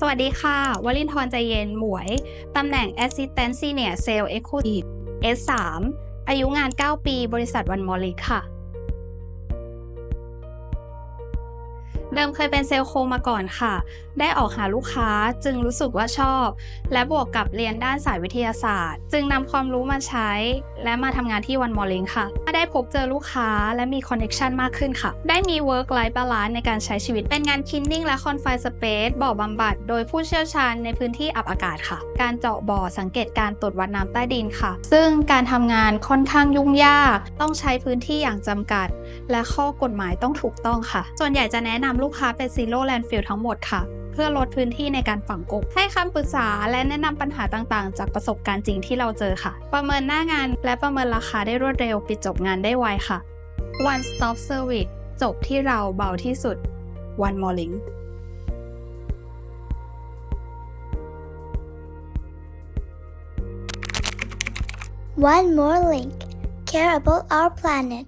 สวัสดีค่ะ วลินทรใจเย็น หมวย ตำแหน่ง Assistant Senior Sales Executive S3 อายุงาน 9 ปี บริษัทวันมอลิกค่ะ เดิมเคยเป็นเซลล์โคมาก่อนค่ะ ได้ออกหาลูกค้าจึงรู้สึกว่าชอบ และบวกกับเรียนด้านสายวิทยาศาสตร์ จึงนำความรู้มาใช้ และมาทำงานที่วันมอลิงค่ะได้พบเจอลูกค้าและมีคอนเน t ชันมากขึ้นค่ะ ได้มี work life balance ในการใช้ชีวิต เป็นงานคินนิ่งและ confined space บ่อบำบัด โดยผู้เชี่ยวชาญในพื้นที่อับอากาศค่ะ การเจาะบ่อสังเกตการตรวจวัดน้ำใต้ดินค่ะ ซึ่งการทำงานค่อนข้างยุ่งยาก ต้องใช้พื้นที่อย่างจำกัด และข้อกฎหมายต้องถูกต้องค่ะ ส่วนใหญ่จะแนะนำลูกค้าเป็น zero landfill ทั้งหมดค่ะ เพื่อลดพื้นที่ในการฝังกบ ให้คำปรึกษาและแนะนำปัญหาต่างๆ จากประสบการณ์จริงที่เราเจอค่ะ ประเมินหน้างานและประเมินราคาได้รวดเร็ว ปิดจบงานได้ไวค่ะ one stop service จบที่เราเบาที่สุด one more link One more link. Care about our planet.